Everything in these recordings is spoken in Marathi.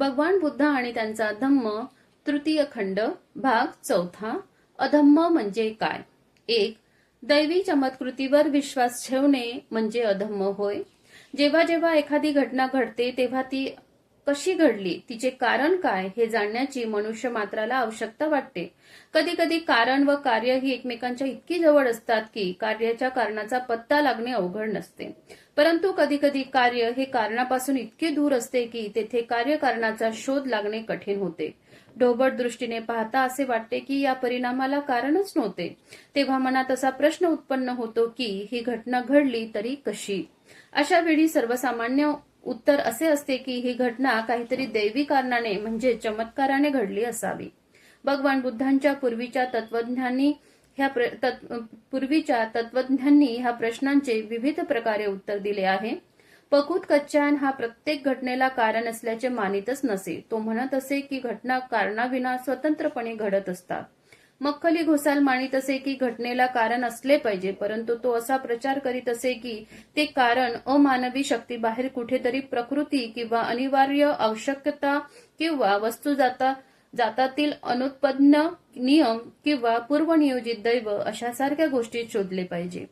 भगवान बुद्ध आणि त्यांचा धम्म तृतीय खंड भाग चौथा अधम्म म्हणजे काय? एक दैवी चमत्कृतीवर विश्वास ठेवणे म्हणजे अधम्म होय. जेव्हा जेव्हा एखादी घटना घडते तेव्हा ती कशी घडली? तिचे कारण काय? हे जाणण्याची मनुष्य मात्राला आवश्यकता वाटते. कधी कधी कारण व कार्य ही एकमेकांच्या इतकी जवळ असतात की कार्याच्या कारणाचा पत्ता लागणे अवघड नसते. परंतु कधी कधी कार्य हे कारणापासून इतके दूर असते की तेथे कार्यकारणाचा शोध लागणे कठीण होते. ढोबळ दृष्टीने पाहता असे वाटते की या परिणामाला कारणच नव्हते. तेव्हा मनात असा प्रश्न उत्पन्न होतो की ही घटना घडली तरी कशी? अशा वेळी सर्वसामान्य उत्तर असे असते की ही घटना काहीतरी दैवी कारणाने म्हणजे चमत्काराने घडली असावी. भगवान बुद्धांच्या पूर्वीच्या तत्वज्ञांनी ह्या प्र- तत्- पूर्वीच्या तत्वज्ञांनी ह्या प्रश्नांचे विविध प्रकारे उत्तर दिले आहे. पकूत कच्चान हा प्रत्येक घटनेला कारण असल्याचे मानितच नसे. तो म्हणत असे की घटना कारणाविना स्वतंत्रपणे घडत असतात. मक्खली घोसाल मानित असे की घटनेला कारण असले पाहिजे परंतु तो असा प्रचार करीत असे की ते कारण अमानवी शक्ती बाहेर कुठेतरी प्रकृती किंवा अनिवार्य आवश्यकता किंवा वस्तू जाता जातातील अनुत्पन्न नियम किंवा पूर्वनियोजित दैव अशा सारख्या गोष्टी शोधले पाहिजे.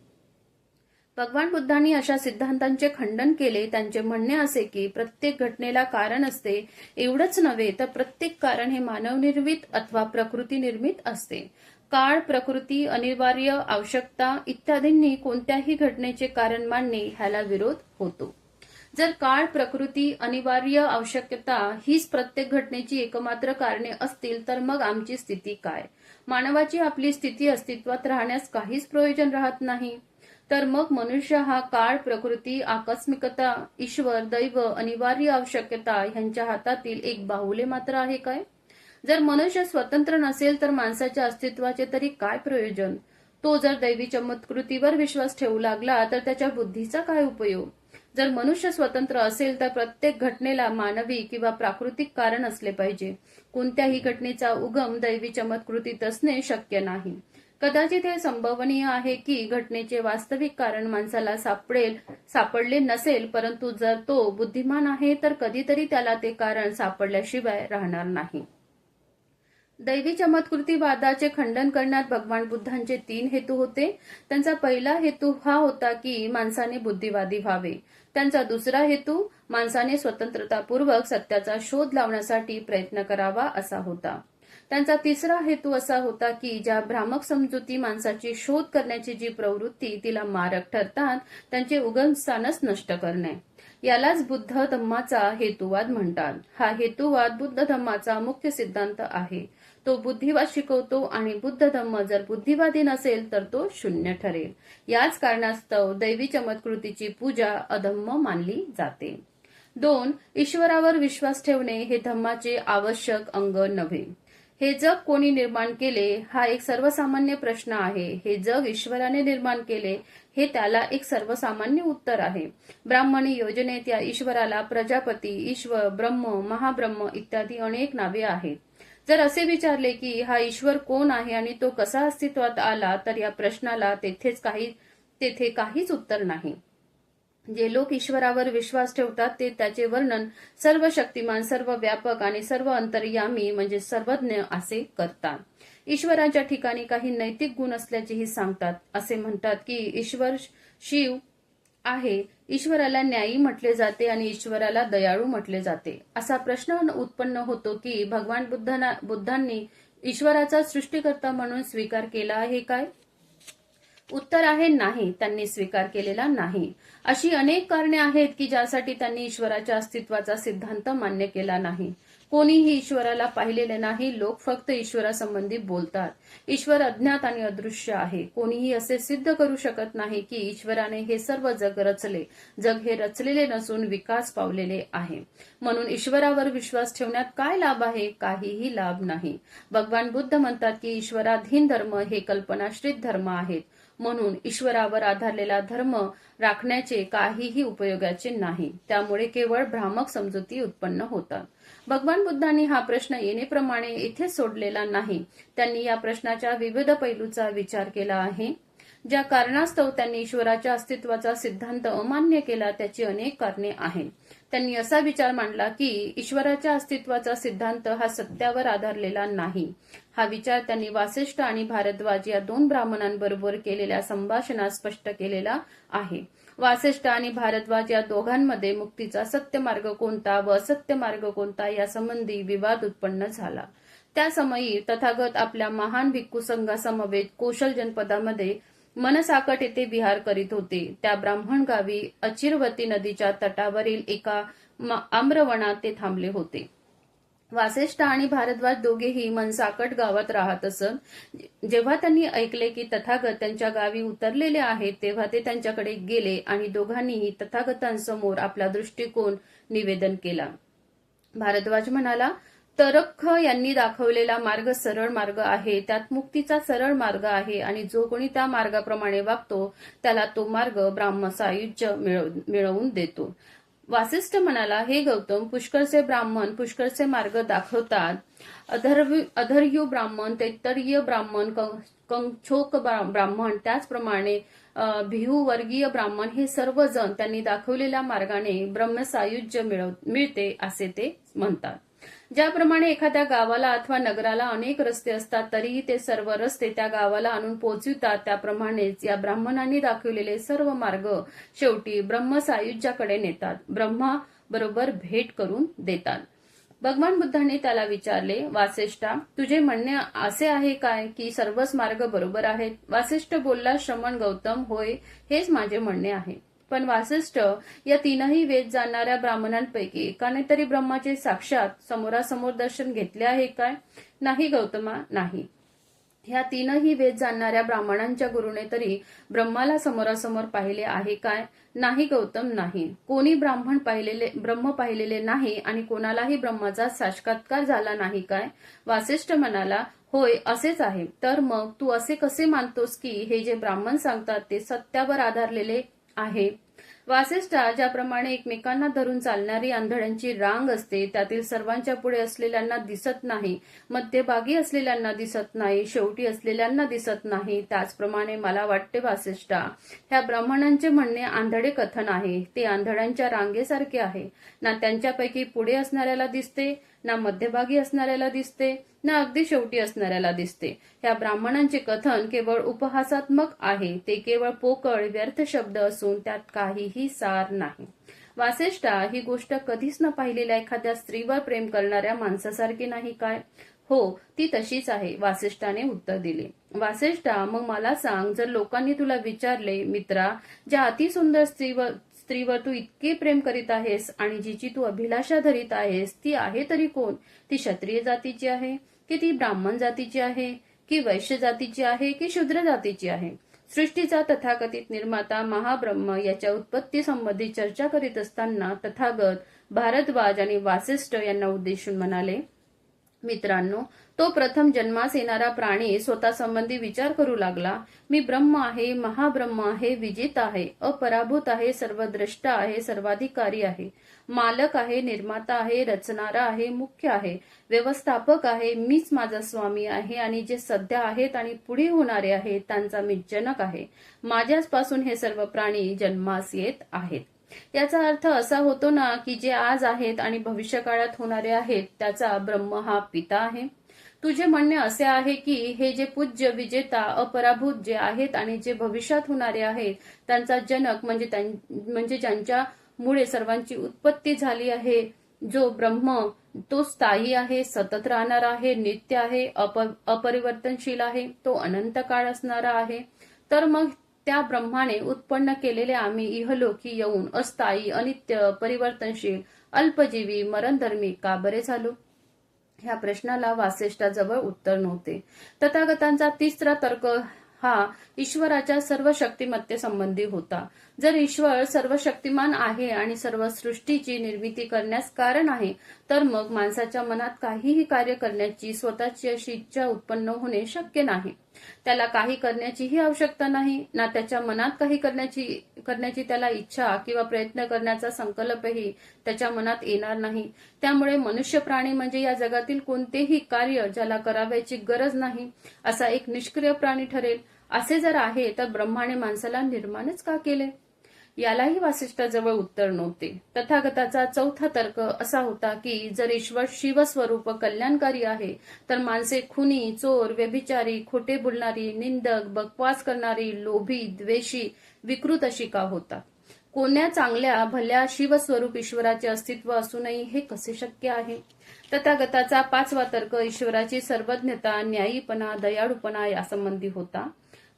भगवान बुद्धांनी अशा सिद्धांतांचे खंडन केले. त्यांचे म्हणणे असे की प्रत्येक घटनेला कारण असते. एवढंच नव्हे तर प्रत्येक कारण हे मानवनिर्मित अथवा प्रकृती निर्मित असते. काळ प्रकृती अनिवार्य आवश्यकता इत्यादींनी कोणत्याही घटनेचे कारण मानणे ह्याला विरोध होतो. जर काळ प्रकृती अनिवार्य आवश्यकता हीच प्रत्येक घटनेची एकमात्र कारणे असतील तर मग आमची स्थिती काय? मानवाची आपली स्थिती अस्तित्वात राहण्यास काहीच प्रयोजन राहत नाही. तर मग मनुष्य हा काळ प्रकृती आकस्मिकता ईश्वर दैव अनिवार्य आवश्यकता यांच्या हातातील एक बाहुले मात्र आहे काय? जर मनुष्य स्वतंत्र नसेल तर माणसाच्या अस्तित्वाचे तरी काय प्रयोजन? तो जर दैवी चमत्कृतीवर विश्वास ठेवू लागला तर त्याच्या बुद्धीचा काय उपयोग? जर मनुष्य स्वतंत्र असेल तर प्रत्येक घटनेला मानवी किंवा प्राकृतिक कारण असले पाहिजे. कोणत्याही घटनेचा उगम दैवी चमत्कृतीत असणे शक्य नाही. कदाचित हे संभवनीय आहे की घटनेचे वास्तविक कारण माणसाला सापडेल सापडले नसेल परंतु जर तो बुद्धिमान आहे तर कधीतरी त्याला ते कारण सापडल्याशिवाय राहणार नाही. दैवी चमत्कृतीवादाचे खंडन करण्यात भगवान बुद्धांचे तीन हेतू होते. त्यांचा पहिला हेतू हा होता की माणसाने बुद्धिवादी व्हावे. त्यांचा दुसरा हेतू माणसाने स्वतंत्रतापूर्वक सत्याचा शोध लावण्यासाठी प्रयत्न करावा असा होता. त्यांचा तिसरा हेतू असा होता की ज्या भ्रामक समजुती माणसाची शोध करण्याची जी प्रवृत्ती तिला मारक ठरतात त्यांचे उगमस्थानच नष्ट करणे. यालाच बुद्ध धम्माचा हेतुवाद म्हणतात. हा हेतुवाद बुद्ध धम्माचा मुख्य सिद्धांत आहे. तो बुद्धिवाद शिकवतो आणि बुद्ध धम्म जर बुद्धिवादी नसेल तर तो शून्य ठरेल. याच कारणास्तव दैवी चमत्कृतीची पूजा अधम्म मानली जाते. दोन ईश्वरावर विश्वास ठेवणे हे धम्माचे आवश्यक अंग नव्हे. हे जग कोणी निर्माण केले हा एक सर्वसामान्य प्रश्न आहे. हे जग ईश्वराने निर्माण केले हे त्याला एक सर्वसामान्य उत्तर आहे. ब्राह्मणी योजनेत या ईश्वराला प्रजापती ईश्वर ब्रह्म महाब्रह्म इत्यादी अनेक नावे आहेत. जर असे विचारले की हा ईश्वर कोण आहे आणि तो कसा अस्तित्वात आला तर या प्रश्नाला तेथेच काही तेथे काहीच उत्तर नाही. जे लोक ईश्वरावर विश्वास ठेवतात ते त्याचे वर्णन सर्व शक्तिमान सर्व व्यापक आणि सर्व अंतर्यामी म्हणजे सर्वज्ञ असे करतात. ईश्वराच्या ठिकाणी काही नैतिक गुण असल्याचेही सांगतात. असे म्हणतात की ईश्वर शिव आहे. ईश्वराला न्यायी म्हटले जाते आणि ईश्वराला दयाळू म्हटले जाते. असा प्रश्न उत्पन्न होतो की भगवान बुद्धांनी ईश्वराचा सृष्टीकर्ता म्हणून स्वीकार केला आहे काय? उत्तर आहे नाही त्यांनी स्वीकार केलेला नाही. अशी अनेक कारणे आहेत की ज्यासाठी त्यांनी ईश्वराच्या अस्तित्वाचा सिद्धांत मान्य केला नाही. कोणीही ईश्वराला पाहिलेले नाही लोक फक्त ईश्वरासंबंधी बोलतात. ईश्वर अज्ञात आणि अदृश्य आहे. कोणीही असे सिद्ध करू शकत नाही की ईश्वराने हे सर्व जग रचले. जग हे रचलेले नसून विकास पावलेले आहे. म्हणून ईश्वरावर विश्वास ठेवण्यात काय लाभ आहे? काहीही लाभ नाही. भगवान बुद्ध म्हणतात की ईश्वराधीन धर्म हे कल्पनाश्रित धर्म आहेत. म्हणून ईश्वरावर आधारलेला धर्म राखण्याचे काहीही उपयोगाचे नाही. त्यामुळे केवळ भ्रामक समजुती उत्पन्न होतात. भगवान बुद्धांनी हा प्रश्न येणेप्रमाणे इथे सोडलेला नाही. त्यांनी या प्रश्नाच्या विविध पैलूचा विचार केला आहे. ज्या कारणास्तव त्यांनी ईश्वराच्या अस्तित्वाचा सिद्धांत अमान्य केला त्याची अनेक कारणे आहेत. त्यांनी असा विचार मांडला की ईश्वराच्या अस्तित्वाचा सिद्धांत हा सत्यावर आधारलेला नाही. हा विचार त्यांनी वासिष्ठ आणि भारद्वाज या दोन ब्राह्मणांबरोबर केलेल्या संभाषणात स्पष्ट केलेला आहे. वासिष्ठ आणि भारद्वाज या दोघांमध्ये मुक्तीचा सत्य मार्ग कोणता व असत्य मार्ग कोणता या संबंधी विवाद उत्पन्न झाला. त्या समयी तथागत आपल्या महान भिक्खू संघासमवेत कोशल जनपदामध्ये मनसाकट येथे विहार करीत होते. त्या ब्राह्मण गावी अचिरवती नदीच्या तटावरील एका आम्रवणात ते थांबले होते. वासिष्ठ आणि भारद्वाज दोघेही मनसाकट गावात राहत असत जेव्हा त्यांनी ऐकले की तथागत त्यांच्या गावी उतरलेले आहेत तेव्हा ते त्यांच्याकडे गेले आणि दोघांनीही तथागतांसमोर आपला दृष्टिकोन निवेदन केला. भारद्वाज म्हणाला तरख यांनी दाखवलेला मार्ग सरळ मार्ग आहे. त्यात मुक्तीचा सरळ मार्ग आहे आणि जो कोणी त्या मार्गाप्रमाणे वागतो त्याला तो मार्ग ब्राह्मसायुज्य मिळव- मिळवून देतो. वासिष्ठ म्हणाला हे गौतम पुष्कळचे ब्राह्मण पुष्कळचे मार्ग दाखवतात. अधर्वी अधर्यू ब्राह्मण तैत्तरीय ब्राह्मण कं- कंछोक ब्रा- ब्राह्मण त्याचप्रमाणे अ, भिहू वर्गीय ब्राह्मण हे सर्वजण त्यांनी दाखवलेल्या मार्गाने ब्रह्मसायुज्य मिळव मिळते असे ते म्हणतात. ज्याप्रमाणे एखाद्या गावाला अथवा नगराला अनेक रस्ते असतात तरीही ते सर्व रस्ते त्या गावाला आणून पोहोचवितात. त्याप्रमाणेच या ब्राह्मणांनी दाखवलेले सर्व मार्ग शेवटी ब्रह्मसायुज्याकडे नेतात. ब्रह्मा बरोबर भेट करून देतात. भगवान बुद्धांनी त्याला विचारले वासिष्ठा तुझे म्हणणे असे आहे काय की सर्वच मार्ग बरोबर आहेत? वासिष्ठ बोलला श्रमण गौतम होय हेच माझे म्हणणे आहे. पण वासिष्ठ या तीनही वेद जाणणाऱ्या ब्राह्मणांपैकी एकाने तरी ब्रह्माचे साक्षात समोरासमोर दर्शन घेतले आहे काय? नाही गौतमा नाही. ह्या तीनही वेद जाणणाऱ्या ब्राह्मणांच्या गुरुने तरी ब्रह्माला समोरासमोर पाहिले आहे काय? नाही गौतम नाही. कोणी ब्राह्मण पाहिलेले ब्रह्म पाहिलेले नाही आणि कोणालाही ब्रह्माचा साक्षात्कार झाला नाही काय? वासिष्ठ म्हणाला होय असेच आहे. तर मग तू असे कसे मानतोस की हे जे ब्राह्मण सांगतात ते सत्यावर आधारलेले आहे. वासिष्ठा ज्याप्रमाणे एकमेकांना धरून चालणारी आंधळ्यांची रांग असते त्यातील सर्वांच्या पुढे असलेल्यांना दिसत नाही मध्यभागी असलेल्यांना दिसत नाही शेवटी असलेल्यांना दिसत नाही त्याचप्रमाणे मला वाटते वासिष्ठा ह्या ब्राह्मणांचे म्हणणे आंधळे कथन आहे. ते आंधळ्यांच्या रांगेसारखे आहे. ना त्यांच्यापैकी पुढे असणाऱ्याला दिसते ना मध्यभागी असणाऱ्याला दिसते ना अगदी शेवटी असणाऱ्याला दिसते. या ब्राह्मणांचे कथन केवळ उपहासात्मक आहे ते केवळ पोकळ व्यर्थ शब्द असून त्यात काहीही सार नाही. वासिष्ठा ही गोष्ट कधीच न पाहिलेल्या एखाद्या स्त्रीवर प्रेम करणाऱ्या माणसासारखी नाही काय? हो ती तशीच आहे वासिष्ठाने उत्तर दिले. वासिष्ठा मग मला सांग जर लोकांनी तुला विचारले मित्रा ज्या अतिसुंदर स्त्रीवर स्त्रीवर तू इतके प्रेम करीत आहेस आणि जिची तू अभिलाषा धरीत आहेस ती आहे तरी कोण? ती क्षत्रिय जातीची आहे की ती ब्राह्मण जातीची आहे की वैश्य जातीची आहे की शूद्र जातीची आहे? सृष्टीचा तथाकथित निर्माता महाब्रह्म याच्या उत्पत्ती संबंधी चर्चा करीत असताना तथागत भारद्वाज आणि वासिष्ठ यांना उद्देशून म्हणाले मित्रांनो तो प्रथम जन्मास येणारा प्राणी स्वतः संबंधी विचार करू लागला. मी ब्रह्म आहे महाब्रह्म आहे विजित आहे अपराभूत आहे सर्वद्रष्टा आहे सर्वाधिकारी आहे मालक आहे निर्माता आहे रचणारा आहे मुख्य आहे व्यवस्थापक आहे मीच माझा स्वामी आहे आणि जे सध्या आहेत आणि पुढे होणारे आहेत त्यांचा मी जनक आहे. माझ्याच पासून हे सर्व प्राणी जन्मास येत आहेत. याचा अर्थ असा होतो ना की जे आज आहेत आणि भविष्य काळात होणारे आहेत त्याचा ब्रह्म हा पिता आहे. तुझे म्हणणे असे आहे की हे जे पूज्य विजेता अपराभूत जे आहेत आणि जे भविष्यात होणारे आहेत त्यांचा जनक म्हणजे म्हणजे ज्यांच्यामुळे सर्वांची उत्पत्ती झाली आहे जो ब्रह्म तो स्थायी आहे सतत राहणार आहे नित्य आहे अप अपरिवर्तनशील आहे तो अनंत काळ असणारा आहे. तर मग त्या ब्रह्माने उत्पन्न केलेले आम्ही इहलोकी येऊन अस्थायी अनित्य परिवर्तनशील अल्पजीवी मरणधर्मी का बरे झालो? ह्या प्रश्नाला वासिष्ठाजवळ उत्तर नव्हते. तथागतांचा तिसरा तर्क हा ईश्वराच्या सर्व शक्तिमत्ते संबंधी होता. जर ईश्वर सर्व शक्तिमान आहे आणि सर्व सृष्टीची निर्मिती करण्यास कारण आहे तर मग माणसाच्या मनात काहीही कार्य करण्याची स्वतःची अशी इच्छा उत्पन्न होणे शक्य नाही. त्याला काही करण्याचीही आवश्यकता नाही ना त्याच्या मनात काही करण्याची करण्याची त्याला इच्छा किंवा प्रयत्न करण्याचा संकल्पही त्याच्या मनात येणार नाही. त्यामुळे मनुष्य प्राणी म्हणजे या जगातील कोणतेही कार्य ज्याला करावयाची गरज नाही असा एक निष्क्रिय प्राणी ठरेल. असे जर आहे तर ब्रह्माने माणसाला निर्माणच का केले? यालाही वासिष्ठाजवळ उत्तर नव्हते. तथागताचा चौथा तर्क असा होता की जर ईश्वर शिवस्वरूप कल्याणकारी आहे तर माणसे खुनी चोर व्यभिचारी खोटे बोलणारी निंदक बकवास करणारी लोभी द्वेषी विकृत अशी का होता? कोण्या चांगल्या भल्या शिवस्वरूप ईश्वराचे अस्तित्व असूनही हे कसे शक्य आहे? तथागताचा पाचवा तर्क ईश्वराची सर्वज्ञता न्यायीपणा दयाळूपणा यासंबंधी होता.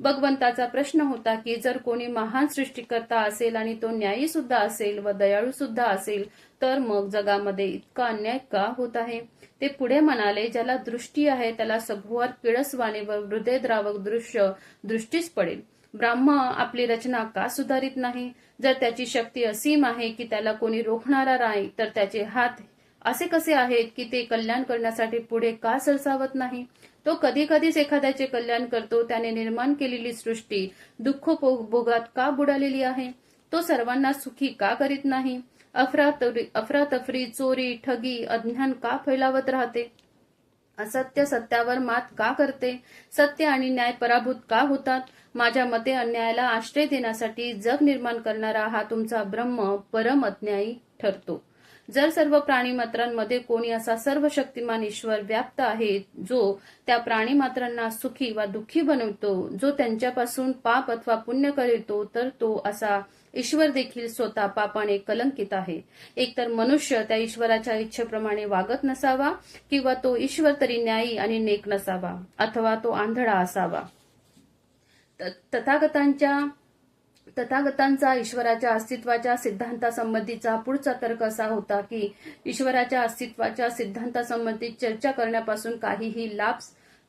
भगवंताचा प्रश्न होता की जर कोणी महान सृष्टीकर्ता असेल आणि तो न्यायी सुद्धा असेल व दयाळू सुद्धा असेल तर मग जगामध्ये इतका अन्याय का होत आहे? ते पुढे म्हणाले ज्याला दृष्टी आहे त्याला सभोवर किळसवाणे व हृदयद्रावक दृश्य दृष्टीच पडेल. ब्राह्म आपली रचना का सुधारित नाही? जर त्याची शक्ती असीम आहे की त्याला कोणी रोखणारा नाही तर त्याचे हात असे कसे आहेत की ते कल्याण करण्यासाठी पुढे का सरसावत नाही? तो कधी कधीच एखाद्याचे कल्याण करतो त्याने निर्माण केलेली सृष्टी दुःख भोगात का बुडालेली आहे? तो सर्वांना सुखी का करीत नाही? अफरातफरी अफरातफरी चोरी ठगी अज्ञान का फैलावत राहते? असत्य सत्यावर मात का करते? सत्य आणि न्याय पराभूत का होतात? माझ्या मते अन्यायाला आश्रय देण्यासाठी जग निर्माण करणारा हा तुमचा ब्रह्म परम अज्ञायी ठरतो. जर सर्व प्राणीमात्रांमध्ये कोणी असा सर्व शक्तिमान ईश्वर व्याप्त आहे जो त्या प्राणीमात्रांना सुखी वा दुःखी बनवतो जो त्यांच्यापासून पाप अथवा पुण्य करीतो तर तो असा ईश्वर देखील स्वतः पापाने कलंकित आहे. एकतर मनुष्य त्या ईश्वराच्या इच्छेप्रमाणे वागत नसावा किंवा तो ईश्वर तरी न्यायी आणि नेक नसावा अथवा तो आंधळा असावा. तथागतांच्या तथागतांचा ईश्वराच्या अस्तित्वाच्या सिद्धांतासंबंधीचा पुढचा तर्क असा होता की ईश्वराच्या अस्तित्वाच्या सिद्धांतासंबंधी चर्चा करण्यापासून काहीही लाभ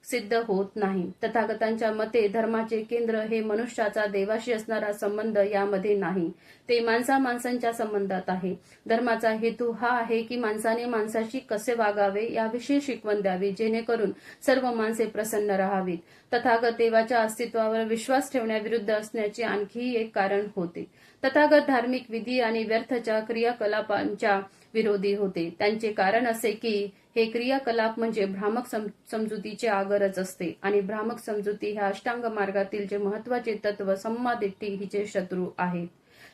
सिद्ध होत नाही. तथागतांच्या मते धर्माचे केंद्र हे मनुष्याचा देवाशी असणारा संबंध यामध्ये नाही. ते माणसा माणसांच्या संबंधात आहे. धर्माचा हेतू हा आहे की माणसाने माणसाशी कसे वागावे याविषयी शिकवण द्यावी जेणेकरून सर्व माणसे प्रसन्न राहावीत. तथागत देवाच्या अस्तित्वावर विश्वास ठेवण्याविरुद्ध असण्याचे आणखी एक कारण होते. तथागत धार्मिक विधी आणि व्यर्थच्या क्रियाकलापांच्या विरोधी होते. त्यांचे कारण असे की हे क्रियाकलाप म्हणजे भ्रामक समजुतीचे आगरच असते आणि भ्रामक समजुती ह्या अष्टांग मार्गातील जे महत्त्वाचे तत्व सम्मादिट्टी हिचे शत्रू आहेत.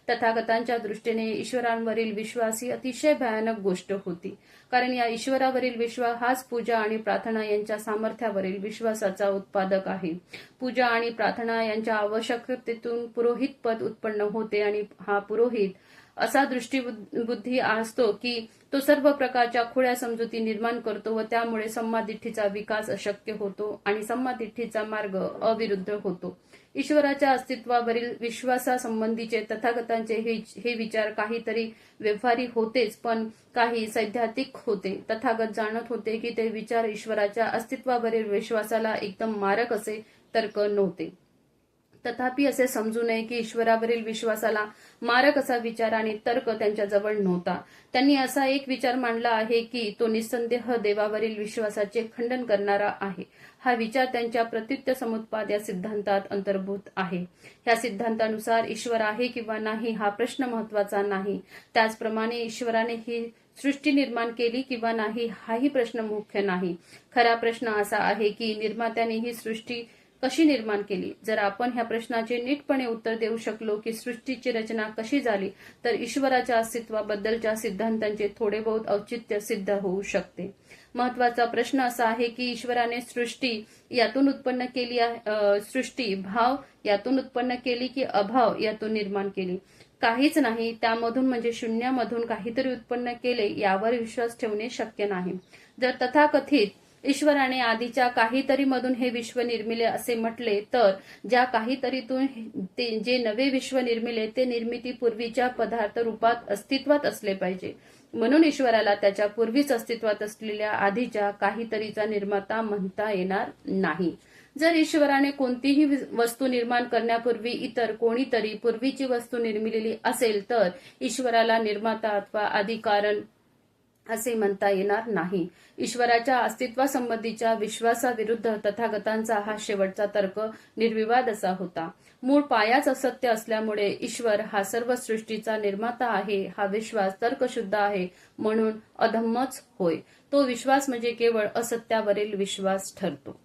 तथागतांच्या दृष्टीने ईश्वरांवरील विश्वास ही अतिशय भयानक गोष्ट होती. कारण या ईश्वरावरील विश्वास हाच पूजा आणि प्रार्थना यांच्या सामर्थ्यावरील विश्वासाचा उत्पादक आहे. पूजा आणि प्रार्थना यांच्या आवश्यकतेतून पुरोहित पद उत्पन्न होते आणि हा पुरोहित असा दृष्टीबुद्धी असतो की तो सर्व प्रकारच्या खुळ्या समजुती निर्माण करतो व त्यामुळे सम्मादिठीचा विकास अशक्य होतो आणि सम्मादिठीचा मार्ग अविरुद्ध होतो. ईश्वराच्या अस्तित्वावरील विश्वासासंबंधीचे तथागतांचे हे विचार काहीतरी व्यवहारी होतेच पण काही सैद्धांतिक होते. तथागत जाणत होते की ते विचार ईश्वराच्या अस्तित्वावरील विश्वासाला एकदम मारक असे तर्क नव्हते. तथापि असे समजू नये की ईश्वरावरील विश्वासाला मारक असा विचार आणि तर्क त्यांच्याजवळ नव्हता. त्यांनी असा एक विचार मांडला आहे की तो निसंदेह देवावरील विश्वासाचे खंडन करणारा आहे. हा विचार त्यांच्या प्रत्युत्य समुत्पाद या सिद्धांतात अंतर्भूत आहे. ह्या सिद्धांतानुसार ईश्वर आहे किंवा नाही हा प्रश्न महत्त्वाचा नाही. त्याचप्रमाणे ईश्वराने ही सृष्टी निर्माण केली किंवा नाही हाही प्रश्न मुख्य नाही. खरा प्रश्न असा आहे की निर्मात्याने ही सृष्टी कशी निर्माण केली? जर आपण ह्या प्रश्नाचे नीटपणे उत्तर देऊ शकलो की सृष्टीची रचना कशी झाली तर ईश्वराच्या अस्तित्वाबद्दलच्या सिद्धांतांचे थोडे बहुत औचित्य सिद्ध होऊ शकते. महत्त्वाचा प्रश्न असा आहे की ईश्वराने सृष्टी यातून उत्पन्न केली सृष्टी भाव यातून उत्पन्न केली की अभाव यातून निर्माण केली. काहीच नाही त्यामधून म्हणजे शून्यामधून काहीतरी उत्पन्न केले यावर विश्वास ठेवणे शक्य नाही. जर तथाकथित ईश्वराने आधीच्या काहीतरी मधून हे विश्व निर्मिले असे म्हटले तर ज्या काहीतरीतून ते जे नवे विश्व निर्मिले ते निर्मिती पूर्वीच्या पदार्थ रूपात अस्तित्वात असले पाहिजे. म्हणून ईश्वराला त्याच्या पूर्वीच अस्तित्वात असलेल्या आधीच्या काहीतरीचा निर्माता म्हणता येणार नाही. जर ईश्वराने कोणतीही वस्तू निर्माण करण्यापूर्वी इतर कोणीतरी पूर्वीची वस्तू निर्मिलेली असेल तर ईश्वराला निर्माता अथवा अधिकारण असे म्हणता येणार नाही. ईश्वराच्या अस्तित्वासंबंधीच्या विश्वासाविरुद्ध तथागतांचा हा शेवटचा तर्क निर्विवाद असा होता. मूळ पायाच असत्य असल्यामुळे ईश्वर हा सर्व सृष्टीचा निर्माता आहे हा विश्वास तर्कशुद्ध आहे म्हणून अधम्मच होय. तो विश्वास म्हणजे केवळ असत्यावरील विश्वास ठरतो.